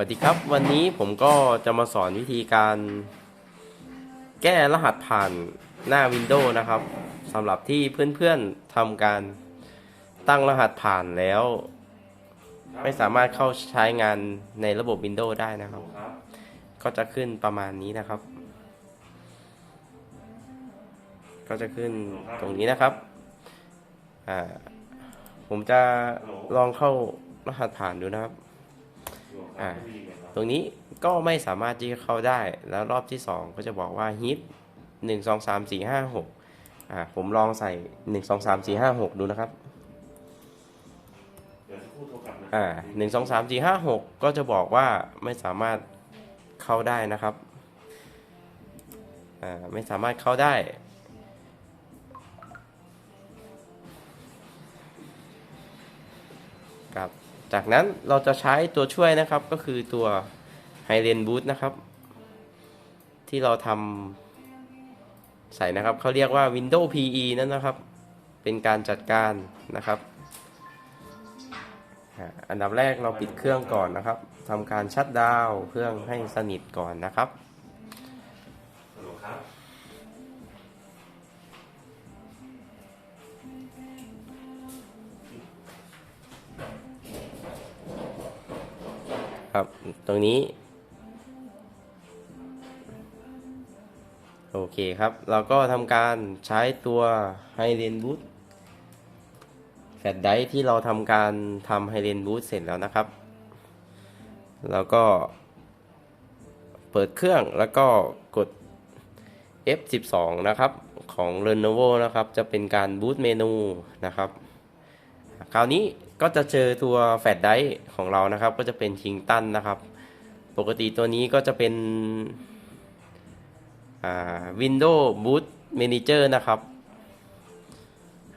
วัสดีครับ วันนี้ผมก็จะมาสอนวิธีการ แก้รหัสผ่านหน้า Windows นะครับสำหรับที่เพื่อนๆทำการตั้งรหัสผ่านแล้ว ไม่สามารถเข้าใช้งานในระบบ Windows ได้นะครับ ก็จะขึ้นประมาณนี้นะครับ ก็จะขึ้นตรงนี้นะครับผมจะลองเข้ารหัสผ่านดูนะครับ อ่าตรงนี้ก็ไม่สามารถที่จะเข้าได้ แล้วรอบที่ 2 ก็จะบอกว่า hit 1 2 3 4 5 6อ่าผมลองใส่ 1 2 3 4 5 6 ดูนะครับเดี๋ยวสักครู่โทรกลับนะอ่าหนึ่งสองสามสี่ห้าหกก็จะบอกว่าไม่สามารถเข้าได้นะครับอ่าไม่สามารถเข้าได้ จากนั้นเราจะใช้ตัวช่วยนะครับก็คือตัว h i g h l a n Boot นะครับ ที่เราทำใส่นะครับเขาเรียกว่า Windows PE นั่นนะครับ เป็นการจัดการนะครับอันดับแรกเราปิดเครื่องก่อนนะครับทำการชัดดาวน์เครื่องให้สนิทก่อนนะครับ ครับ ตรงนี้ โอเคครับ เราก็ทำการใช้ตัวไฮเ a นบูทแฟลชไดที่เราทำการทำไฮเ a นบูทเสร็จแล้วนะครับ แล้วก็เปิดเครื่องแล้วก็กด F12 นะครับ ของ Lenovo นะครับ จะเป็นการบูตเมนูนะครับ คราวนี้ ก็จะเจอตัวแฟลชไดร์ของเรานะครับ ก็จะเป็นคิงตันนะครับ ปกติตัวนี้ก็จะเป็นอ่า Windows Boot Manager นะครับ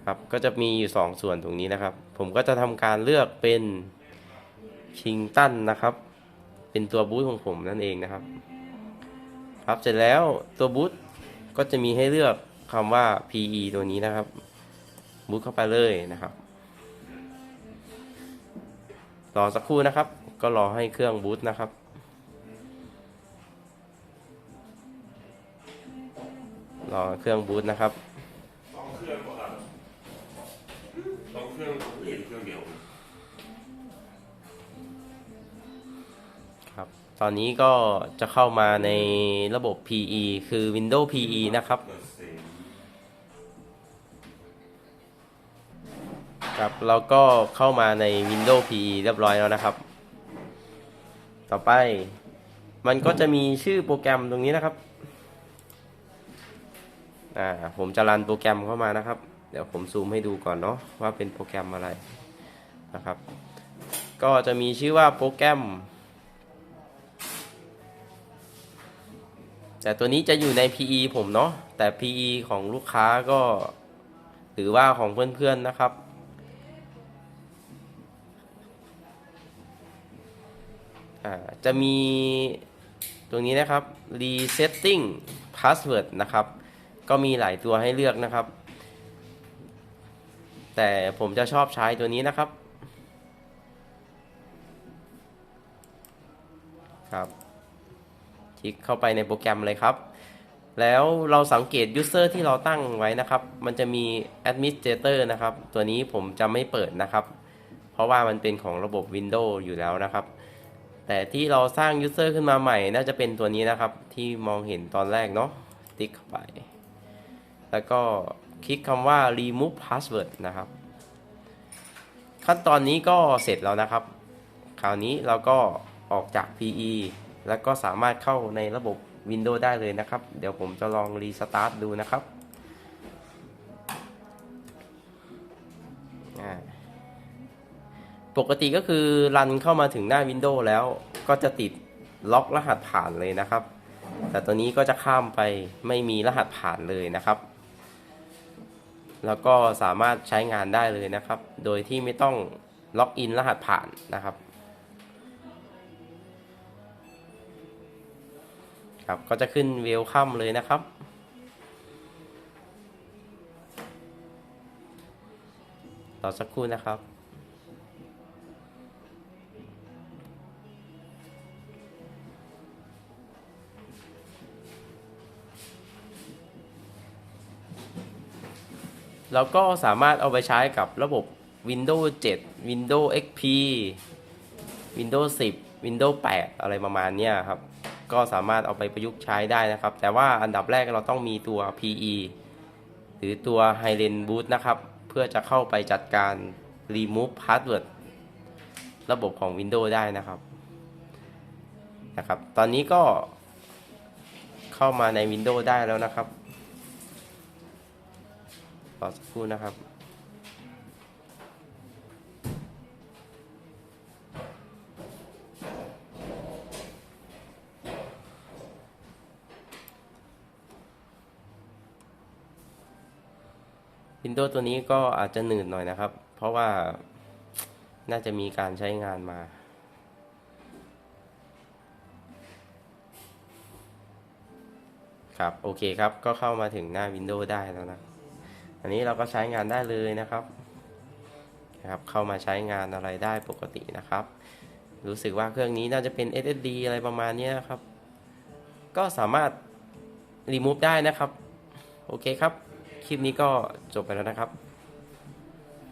ครับ ก็จะมีอยู่ 2 ส่วนตรงนี้นะครับ ผมก็จะทำการเลือกเป็นคิงตันนะครับ เป็นตัวบูตของผมนั่นเองนะครับ ครับเสร็จแล้วตัวบูตก็จะมีให้เลือกคำว่า PE ตัวนี้นะครับ บูตเข้าไปเลยนะครับ รอสักครู่นะครับ ก็รอให้เครื่องบูตนะครับ รอเครื่องบูตนะครับต้องเครื่องก่อนครับต้องเครื่องเห็นเครื่องเดียวครับ ตอนนี้ก็จะเข้ามาในระบบ PE คือ Windows PE นะครับ ครับเราก็เข้ามาใน Windows PE เรียบร้อยแล้วนะครับ ต่อไป มันก็จะมีชื่อโปรแกรมตรงนี้นะครับอ่าผมจะรันโปรแกรมเข้ามานะครับ เดี๋ยวผมซูมให้ดูก่อนเนาะว่าเป็นโปรแกรมอะไรนะครับ ก็จะมีชื่อว่าโปรแกรม แต่ตัวนี้จะอยู่ใน PE ผมเนาะแต่ PE ของลูกค้าก็หรือว่าของเพื่อนๆนะครับ จะมีตรงนี้นะครับ resetting password นะครับ ก็มีหลายตัวให้เลือกนะครับ แต่ผมจะชอบใช้ตัวนี้นะครับครับคลิกเข้าไปในโปรแกรมเลยครับ แล้วเราสังเกต user ที่เราตั้งไว้นะครับ มันจะมี administrator นะครับ ตัวนี้ผมจะไม่เปิดนะครับ เพราะว่ามันเป็นของระบบ Windows อยู่แล้วนะครับ แต่ที่เราสร้าง user ขึ้นมาใหม่ น่าจะเป็นตัวนี้นะครับ ที่มองเห็นตอนแรกเนาะติ๊กเข้าไป แล้วก็คลิกคำว่า remove password นะครับ ขั้นตอนนี้ก็เสร็จแล้วนะครับ คราวนี้เราก็ออกจาก PE แล้วก็สามารถเข้าในระบบ Windows ได้เลยนะครับ เดี๋ยวผมจะลองรีสตาร์ทดูนะครับอ่า ปกติก็คือรันเข้ามาถึงหน้า Windows แล้วก็จะติดล็อกรหัสผ่านเลยนะครับ แต่ตัวนี้ก็จะข้ามไปไม่มีรหัสผ่านเลยนะครับ แล้วก็สามารถใช้งานได้เลยนะครับ โดยที่ไม่ต้องล็อกอินรหัสผ่านนะครับครับก็จะขึ้นเวลคัมเลยนะครับรอสักครู่นะครับ แล้วก็สามารถเอาไปใช้กับระบบ Windows 7 Windows XP Windows 10 Windows 8 อะไรประมาณนี้ครับ ก็สามารถเอาไปประยุกต์ใช้ได้นะครับ แต่ว่าอันดับแรกเราต้องมีตัว PE หรือตัว h i l e n Boot นะครับ เพื่อจะเข้าไปจัดการ Remove Password ระบบของ Windows ได้นะครับนะครับ ตอนนี้ก็เข้ามาใน Windows ได้แล้วนะครับ อสักครู่นะครับ Windows ตัวนี้ก็อาจจะหนืดหน่อยนะครับ เพราะว่าน่าจะมีการใช้งานมาครับ โอเคครับ ก็เข้ามาถึงหน้า Windows ได้แล้วนะ อันนี้เราก็ใช้งานได้เลยนะครับนะครับเข้ามาใช้งานอะไรได้ปกตินะครับ รู้สึกว่าเครื่องนี้น่าจะเป็น SSD อะไรประมาณนี้ครับ ก็สามารถรีมูฟได้นะครับ โอเคครับ คลิปนี้ก็จบไปแล้วนะครับ